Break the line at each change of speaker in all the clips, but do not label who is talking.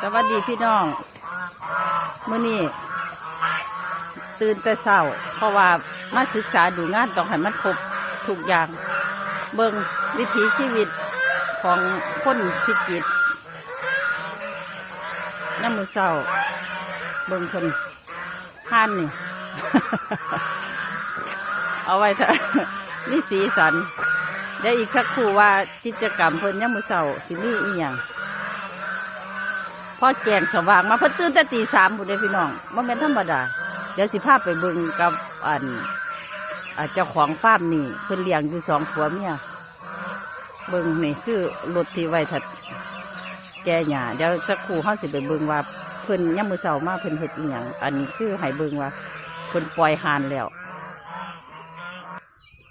สวัสดีพี่น้องมื้อนี้ตื่นแต่เช้า เพราะว่ามาศึกษาดูงานต้องให้มันครบทุกอย่าง เบิ่งวิถีชีวิตของคนพิจิตรน้ำมือเช้า เบิ่งคนห่านนี่ เอาไว้เถอะนี่สีสันเดี๋ยวอีกสักครู่ว่ากิจกรรมเพิ่นย่ำมือเช้าสิมีอีหยัง พอแจงสว่างมาเพิ่นตื่นแต่ตีสามบุเดพี่น้องมันเป็นธรรมดา เดี๋ยวสิพาพไปเบิ่งกับอันอาเจ้าของฟาร์มนี่เพิ่นเลี้ยงอยู่สองผัวเมียเบิ่งนี่คือรถที่ไว้ถัดแก่หญ้าเดี๋ยวสักครู่เฮาสิไปเบิ่งว่าเพิ่นย่ำมือเช้ามาเพิ่นเฮ็ดอีหยังอันนี้คือให้เบิ่งว่าเพิ่นปล่อยหานแล้ว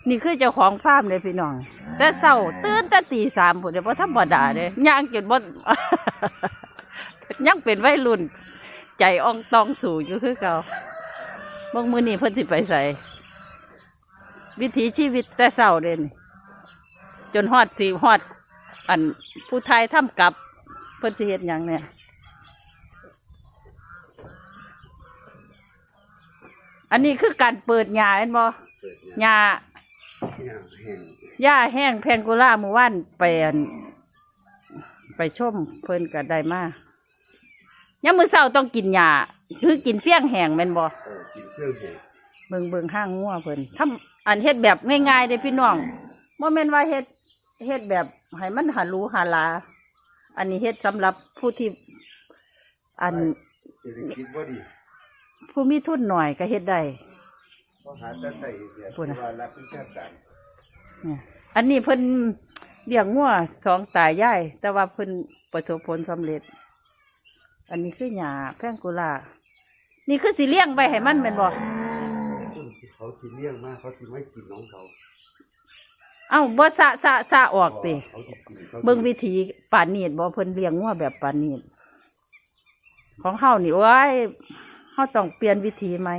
นี่คือเจ้าของฟาร์มเลยพี่น้องแต่เช้าตื่นแต่ตีสามพุ่นเดี๋ยวบ่ธรรมดาเด้ย่างจนบ่ ยังเป็นวัยรุ่น ใจอ่องตองสู่อยู่คือเก่าเมื่อมือนี้เพิ่นสิไปใส่วิถีชีวิตแต่เศร้าเด่นจนฮอดสีฮอด อันผู้ไทยทำกับ เพิ่นสิเฮ็ดหยังเนี่ยอันนี้คือการเปิดหญ้าเห็นบ่
เปิด
หญ้า
ยางแห้ง
หญ้าแห้งแพงโกล่าเมื่อวานไปอันไปชมเพิ่นก็ได้มา ยังมื้อเช้าต้องกินหญ้าคือกินเฟี้ยงแห้งแม่นบ่
เออกินเครื่องแห้ง
เบิ่งเบิ่งห้างงัวเพิ่นทำอันเฮ็ดแบบง่ายๆเด้พี่น้องบ่แม่นว่าเฮ็ดเฮ็ดแบบให้มันหารูหาลา อันนี้เฮ็ดสำหรับผู้ที่ อัน
เศรษฐกิจบ่ดี
ผู้มีทุนหน่อยก็เฮ็ดได้
เพราะหาแต่ใส่เสีย
พูดนะ
ว่ารับผิดชอบการ
เนี่ยอันนี้เพิ่นเลี้ยงงัวสองตายายแต่ว่าเพิ่นประสบผลสำเร็จ อันนี้คือหญ้าแพงโกุลา นี่คือสิเลี้ยงไว้ให้มันแม่นบ่
คนที่เขาสิเลี้ยงมากเขาสิไม่กินน้องเขา
เอ้าบ่สะสะสะออกติ
เขาสิกินเขา
เบิ่งวิธีป่านนีดบ่เพิ่นเลี้ยงงัวแบบป่านนีดของเฮานี่โอ้ยเฮาต้องเปลี่ยนวิธีใหม่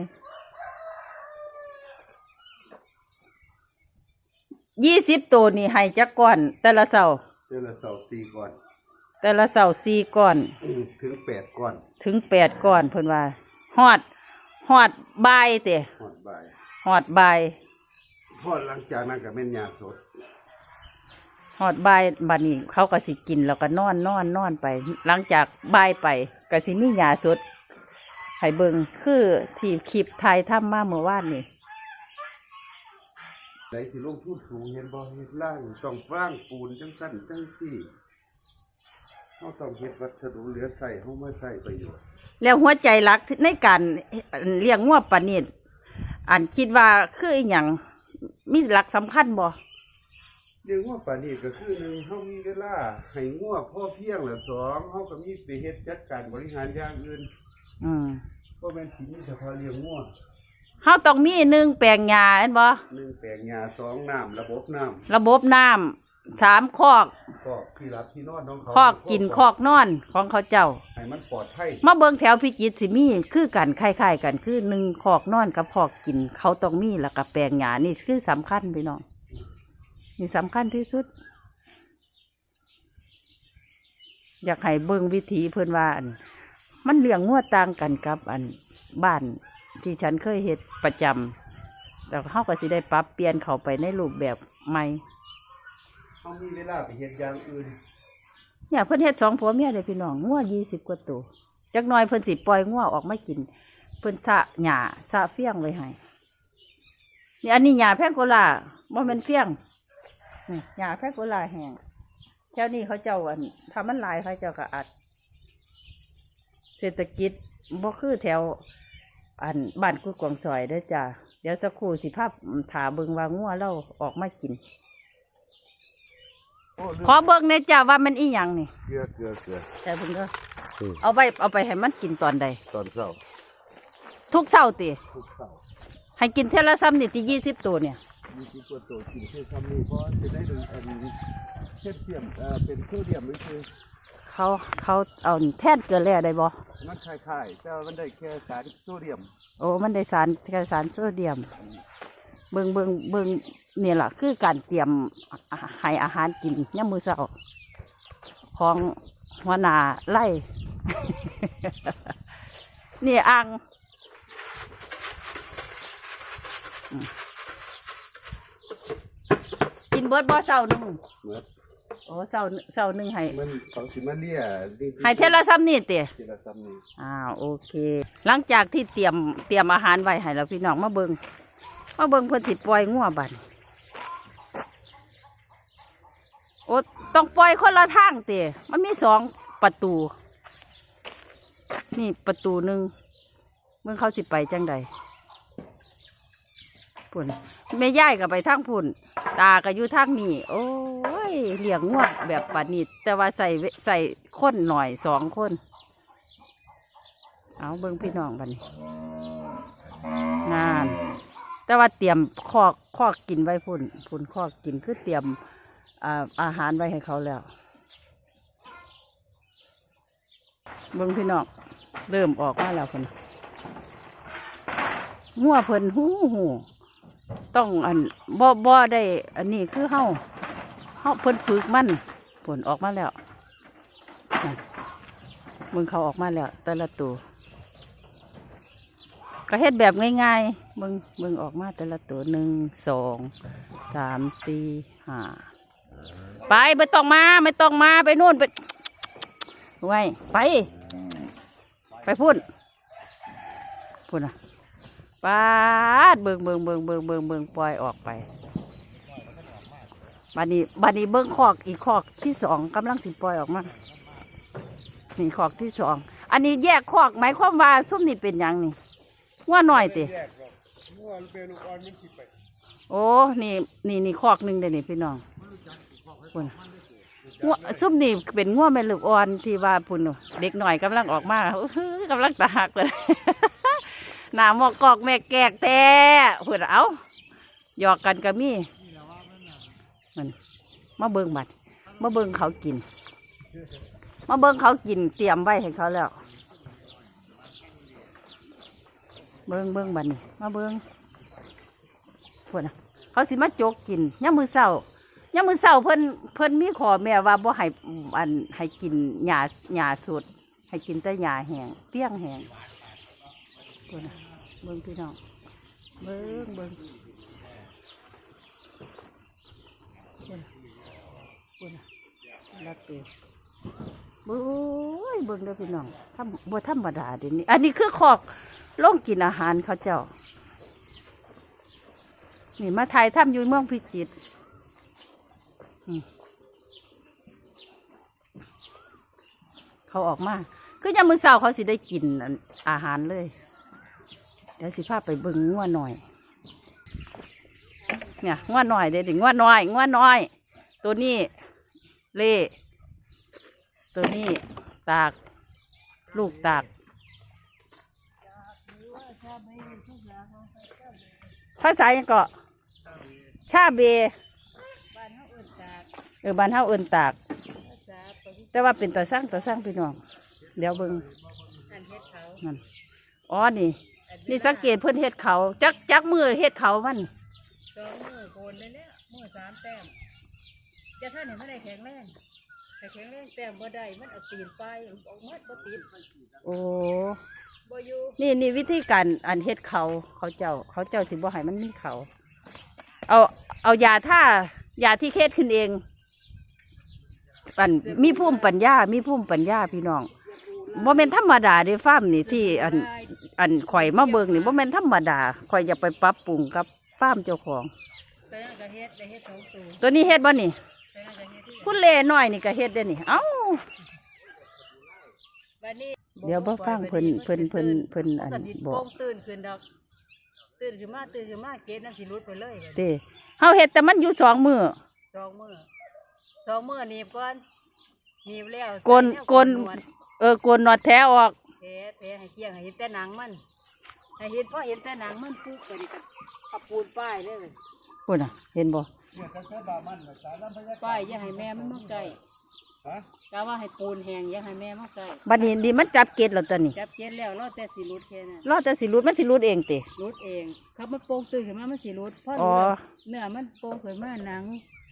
ยี่สิบตัวนี่ให้จักก้อน แต่ละเสา
เดือนละเสาร์ตีก่อน
แต่ละเสาสี่ก้อน
อืมถึงแปดก่อน
ถึงแปดก้อนเพิ่นว่าฮอดฮอดบายเตะ
หอดบ่าย
ฮอดบาย
พอหลังจากนั้นก็แม่นยาสด
ฮอดบายบัดนี้เขาก็สิกินแล้วก็นอนนอนนอนไป หลังจากบายไปก็สิมีหยาสดให้เบิงคือที่คลิปไทยทำมาเมื่อวานนี่
ใส่ที่ลงทุนสูงเห็นบ่เฮ็ดล่างต้องฟางปูนจังสั้นจังสี่ เขาต้องเฮ็ดวัสดุเหลือใส่เขามาใส่ประโยชน์
แล้วหัวใจหลักในการเลี้ยงงัวปานนีดอันคิดว่าคืออีหยังมีหลักสำคัญบ่
เรื่องว่าป่านนี้ก็คือหนึ่งเขามีเวลาให้งัวพ่อเพียงและสองเขาก็มีไปเฮ็ดจัดการบริหารอย่างอื่น
อืม
เพราะแม่นสิมีเฉพาะเลี้ยงงัว
เฮาต้องมีหนึ่งแปลงหญ้าเห็นบ่
หนึ่งแปลงยาสองน้ำระบบน้
ระบบน้ำ สามคอกำ
คอกที่รับที่นอนของเขา
คอกกินคอกนอนของเขาเจ้า
ให้มันปลอดภัย
มาเบิงแถวพิจิตรสิมี คือกันคล้ายๆกันคือหนึ่งคอกนอนกับคอกกิน เขาต้องมีแล้วก็แปลงหญ้านี่คือสำคัญพี่น้องนี่สำคัญที่สุด อยากให้เบิงวิถีเพื่อนว่าอัน มันเลี้ยงงัวต่างกันกับ อันบ้านที่ฉันเคยเฮ็ดประจำแต่เขาก็สิได้ปรับเปลี่ยนเขาไปในรูปแบบใหม่
เขามีเวลาไปเฮ็ดอย่างอื่น
เนี่ยเพิ่นเฮ็ดสองผัวเมียเลยพี่น้องงัวยี่สิบกว่าตัวจักหน้อยเพิ่นสิปล่อยงัวออกมากิน เพิ่นสะหญ้าสะเฟี้ยงไว้ให้นี่อันนี้หญ้าแพงโกลาบ่แม่นเฟี้ยงนี่หญ้าแพงโกลาแห้งเจ้านี่เขาเจ้าอันถ้ามันหลายเขาเจ้าก็อัด เศรษฐกิจบ่คือแถว อันบ้านกุดกวางซอยเด้อจ้าเดี๋ยวสักครู่สิภาพถาเบิงว่างัวเราออกมากิน ขอเบิงในอยจ้าว่ามันอีหยังนี่
เกลือเกลือเกลือ
แต่เบิ่งเด้อ
อืม
เอาไปเอาไปให้มันกินตอนใด
ตอนเช้า
ทุกเช้าติ
ทุกเช้า
ให้กินเทอละซ้ำนี่ที่ยี่สิบตัวเนี่ย
มีที่ตัวโตกินคือทำนี่เพราะจะได้ดูอันเช่นเทียมเอ่อเป็นโซเดียมหรือคือ
เขาเขาเอาแทนเกลือแร่ได้บ่
มันคล้ายๆแต่ว่ามันได้แค่สารโซเดียม
โอ้มันได้สารแค่สารโซเดียม เบิงเบิงเบิงนี่แหละคือการเตรียมอาให้อาหารกินย่ามมือเช้าของหัวหน้าไล่ นี่อ่างอืมกินเบิดบ่เศร้าหนึ่ง
เหมือน
โอ้เศร้าเศร้าหนึ่งให้
มันเขาสิมาเลียนี่
ให้เทละซ้ำนี่เตะ
เทละซ้ำนี่
อ้าวโอเค หลังจากที่เตรียมเตรียมอาหารไว้ให้แล้วพี่น้องมาเบิง มาเบิงเพิ่นสิปล่อยงัวบัดโอ้ต้องปล่อยคนละทางเตะมันมีสองประตู นี่ประตูหนึ่งเมื่อเขาสิไปจังใดพุ่นแม่ย่ายก็ไปทางพุ่น ตาก็อยู่ทางนี้ โอ้ยเลี้ยงงวดแบบปานิดแต่ว่าใส่ใส่คนหน่อยสองคน เอาเบิ้งพี่น้องบันนาน แต่ว่าเตรียมคอกคอกกินไว้พุ่นพุ่นคอกกินคือเตรียมอาหารไว้ให้เขาแล้วเบิ้งพี่น้องเริ่มออกมาแล้วคนงัวเพิ่นหูหูต้องอันบ่บ่ได้ อันนี้คือเฮาเฮาเพิ่นฝึกมันผลออกมาแล้วมึงเขาออกมาแล้ว แต่ละตัว ก็เฮ็ดแบบง่ายๆมึงมึงออกมาแต่ละตัวหนึ่งสองสามสี่ห้าไปไม่ต้องมาไม่ต้องมาไปนู่นไปไว้ไป ไปพุ่นพุ่นอะปาดเบิงเบิงเบิงเบิงเบิงเบิงปล่อยออกไปบัดนี้บัดนี้เบิงคอกอีกคอกที่สองกำลังสิปล่อยออกมานี่คอกที่สองอันนี้แยกคอกหมายความว่าซุ่มนี่เป็นยังนี่ ว่าหน่อยติ
แยกหรอกงัวเป็นลูกอ่อนมันสิไป
โอ้นี่นี่นี่คอกหนึ่งเด้นี่พี่น้องพุ่นงัวซุ่มนี่เป็นงัวแม่ลูกอ่อนที่ว่าพุ่นน่ะเด็กหน่อยกำลังออกมาอื้อหือกำลังตาหักเลย หน้าหมอกกอกแม่แกกแต่พุ่นเอาหยอกกันก็มีมันมาเบิ่งบัดมาเบิ่งเขากิน มาเบิ่งเขากินเตรียมไว้ให้เขาแล้ว เบิ่งเบิ่งบัดนี้มาเบิ่งพวกนะเขาสิมาจกกินย่ามมือเศร้าย่ามมือเศร้าเพิ่นเพิ่นมีขอแม่ว่าบ่ให้อันให้กินหญ้าหญ้าสดให้กินแต่หญ้าแห้งเปี้ยงแห้งพวกนะเบิ่งพี่น้องเบิ่งเบิ่งพวกนะพวกนะละตัวเบิ่งโอ้ยเบิ่งเด้อพี่น้องทำบ่ธรรมดาเดี๋ยวนี้ อันนี้คือขอก ลงกินอาหารเขาเจ้า นี่มาไทยถ้ำอยู่เมืองพิจิตรเขาออกมา คือยังมือเสาเขาสิได้กินอันอาหารเลย เดี๋ยวสิพาไปเบิ่งงัวหน่อย เนี่ยงัวหน่อยเด็ดงัวน้อยงัวน้อย ตัวนี้เล่ตัวนี้ตาก ลูกตาก ภาษาหยังก็ชาเบเออบ้านเฮาเอิ้นตาก แต่ว่าเป็นตาสร้างตาสร้างพี่น้อง เดี๋ยวเบิ่งนั่นอ๋อนี่ นี่สังเกตเพิ่อนเฮ็ดเขา จักจักมือเฮ็ดเขามัน
สองมือโกนเลยเนี่ยมือสามแต้มจะท่านเห็นไม่ได้แข็งแรง แต่แข็งแรงแต้มบ่ได้มันเอาตีนไปออกมัดบ่ติด
โอ้
บ่อยู่
นี่นี่วิธีการอันเฮ็ดเขาเขาเจ้า เขาเจ้าสิบ่ให้มันมีเขา เอาเอายาท่ายาที่เฮ็ดขึ้นเองอันมีภูมิปัญญา มีภูมิปัญญาพี่น้องบ่แม่นธรรมดาเด้ฟาร์มนี่ที่อันอันข่อยมาเบิ่งนี่บ่แม่นธรรมดาข่อยอยากไปปรับปรุงกับฟาร์มเจ้าของ
ไปนั่นก็เฮ็ดได้เฮ็ดสองตัว
ตัวนี้เฮ็ดบ่นี่
ไปนั่นก็เฮ็ดที่
คุณเล่น้อยนี่ก็เฮ็ดได้นี่ เอ้า
บัดนี้
เดี๋ยวบ่ฟังเพิ่นเพิ่นเพิ่นเพิ่นอัน
ก็ดิ
บอก
โป่งตื่นขึ้นดอกตื่นขึ้นมาตื่นขึ้นมาเกณฑ์นั่นสิหลุดไปเลยบัดนี้
เด้เฮาเฮ็ดแต่มันอยู่สองมือ
สองมือสองมือหนีบก่อนหนีบแล้ว
กล
ใส่แว
กล
หนวด
เออโกนน็อตแท้ออก
แผลแผลให้เกลี้ยงให้เห็นแต่หนังมันให้เห็นพอเห็นแต่หนังมันปุ๊บก็นี่ก็ขับปูนป้ายเลย
พุ่นน่ะ เห็นบ่
เนี่ยก็ใช้บามันน่ะสารลำพยา
ป้ายอย่าให้แม่มันมาใกล้
ฮะ
กะว่าให้ปูนแห้งอย่าให้แม่มาใกล้
บัดนี้นี่มันจับเกตแล้วตัวนี้
จับเจ็ดแล้วเราแต่สิรุดแค่นั้น
รอแต่สิรุดมันสิรุดเองติ
รุดเองครับมันโป่งตื่นขึ้นมามันสิรุดเพราะ
อ๋อ
เนื้อเนื้อมันโป่งขึ้นมาหนัง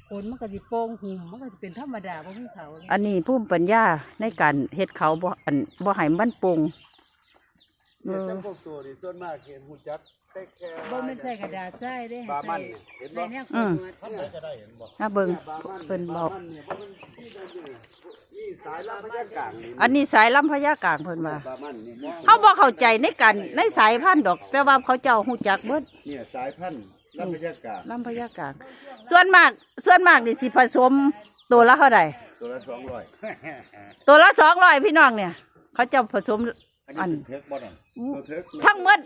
โคนมันก็สิโป่งหุ่มมันก็สิเป็นธรรมดาบ่มีเขาเลย
อันนี้ภูมิปัญญาในการเฮ็ดเขาบ่อันบ่ให้มันปรุง เอ
เนี่ย
อ
จังพวกตัวนี่ส่วนมากเห็นหูจักแต่แค่
บ่แม่นใส่กระดาษใส่เด้
บามั
ใส่
นเห็น
ใส่
บ่
แนว
อืม
ขวด
นะเบิ่ง
บามัน
เพิ่นบอก
บามันเนี่ยบ่มันที่นั่นนี่นี่สายลำพญากลางนี่
อันนี้สายลำพญากลางเพิ่นว่า
บามันนี่มอง
เฮาบ่เข้าใจในการในสายพันธุ์ดอก แต่ว่าเขาเจ้าฮู้จักเบิด
เนี่ยสายพันธุ์ลำพญากลาง
ลำพญากลาง ส่วนมากส่วนมากนี่สิผสมตัวละเท่าใด
ตัวละสองร้อย
ตัวละ200พี่น้องเนี่ย เขาเจ้าผสม อัน
เทิกบ่นั่น
ตัวเถิก
ทั้งหมด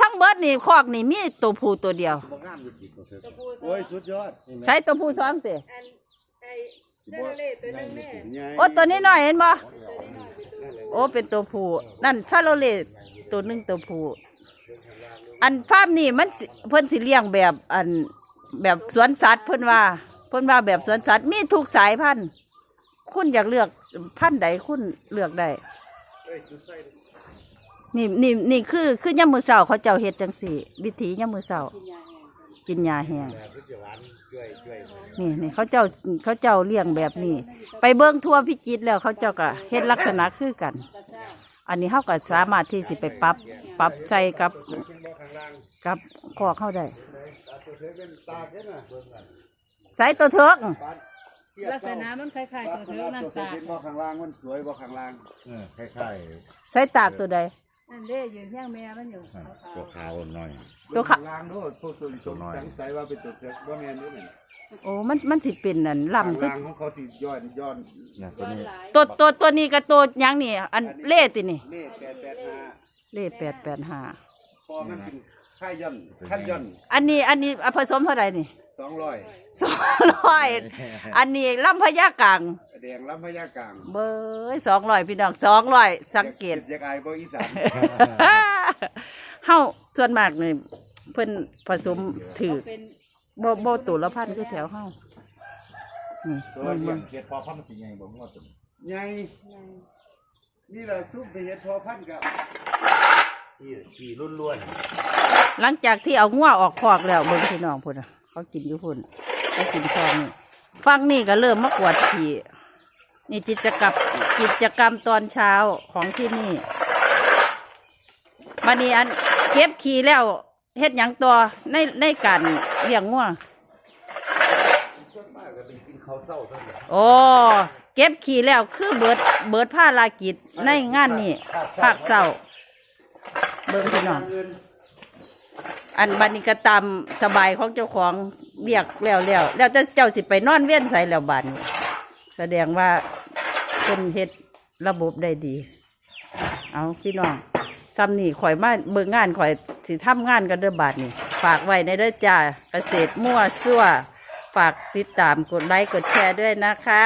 ทั้งหมดนี่คอกนี่มีตัวผู้ตัวเดียว
บ่งามอยู่จิตบ่เทิก
โอ้ยสุดยอด
ใช้ตัวผู้สองติ
อันไอ้เซเลตัวนึงแม่
ใหญ่
โอ้ตัวนี้น้อยเห็นบ่โอ้เป็นตัวผู้นั่นชาโลเลตัวหนึงตัวผู้อันฟาร์มนี่มันสิเพิ่นสิเลี้ยงแบบอันแบบสวนสัตว์เพิ่นว่า เพิ่นว่าแบบสวนสัตว์มีทุกสายพันธุ์คุณอยากเลือกพันธุ์ใดคุณเลือกได้
เอ้ยจุดใส่
นี่นี่นี่คือคือย่ามมือเสาเขาเจ้าเฮ็ดจังสี่วิถีย่ามมือเสากินยาแห้ง
แต่คือสิหวานช่วยช่วย
นี่นี่เขาเจ้าเขาเจ้าเลี้ยงแบบนี้ ไปเบิ้งทั่วพิจิตรแล้วเขาเจ้าก็เฮ็ดลักษณะคือกัน อันนี้เขาก็สามารถที่สิไปปรับปรับใช้กับ
เถิกเป็นบ่ข้างล่าง
กับคอเข้าได้
ตาตัวเถิกเป็นตาเด้น่ะเบิ่งกัน
ใส่ตัวเถิก
ปานเทียบ
ลักษณะมันคล้ายๆ
ลั
ตัว
กษ
เถิ
ณะ
กนั่น
ตัวเถิก
ตา
เป็นบ่ข้างล่างมันสวยบ่ข้างล่าง
เออคล้าย
ใส่ตากตัวใด
นั่นเด้ยืนเที่ยงแม่มันอยู่
ๆอ่าตัวขาวหน่อย
ตัวขะ
ข้างล่างโน้ตพวกตัวสงสัยสัยว่าเป็นตัวเถิกบ่แม่นเด้อนี่
โอ้มันมันสิเป็นนั่น
ข้าง
ลำคือ
ล่างของเขาที่ย้อนย้อน
นะตัวนี้
ตัวตัวตัวนี้กับตัวหยังนี่อันเล่ตินี่
เลข885
เล่แปดแปดห้า
พอมันเป็นค่ายย่อนขั้นย่อน
อันนี้อันนี้อะผสมเท่าไหร่นี่
สองร้อย
สองร้อยอันนี้ลำพญากลาง
แดงลำพญากลาง
เบยสองร้อยพี่น้องสองร้อยสังเกต
อยากอายบ่อีสาน
เฮาส่วนมากนี่เพิ่นผสมถือ
เป็น
บ่บ่ตัวละพันคือแถวเฮานี่
ตัว
เบิ่ง
เลี้
เบิ่
ย
ง
งเขตพอพันธุ์มันสิใหญ่บ่งอตัวนี้
ใหญ่นี่แหละซุปไปเฮ็ดพอพันธุ์กับ
ที่ขี่ล้วน
หลังจากที่เอางัวออกคอกแล้วเบิ่งพี่น้องพุ่นน่ะ เขากินอยู่พุ่นเขากินคอกนี่ฟังนี่ก็เริ่มมากวดขี่นี่กิจกรรมกิจกรรมตอนเช้าของที่นี่มานี่อันเก็บขี่แล้วเฮ็ดหยังตัวในในการเลี้ยงงัว
ส่ว
โอ้เก็บขี่แล้วคือเบิดเบิดผ้าลากิจในงานนี่ภาคเศร้าเบิ่งพี่น้อง อันบันี้ก็ตามสบายของเจ้าของเรียกแล้วแล้วแล้วแต่เจ้าสิไปนอนเวียนใส่แล้วบันแสดงว่าเป็นเฮ็ดระบบได้ดี เอาพี่น้องซ้ำนี่ข่อยมาเบิ่งงานข่อยสิทำงานกันเด้อบาดนี้ฝากไว้ในเด้อจ้าเกษตรมั่วซั่ว ฝากติดตามกดไลค์กดแชร์ด้วยนะคะ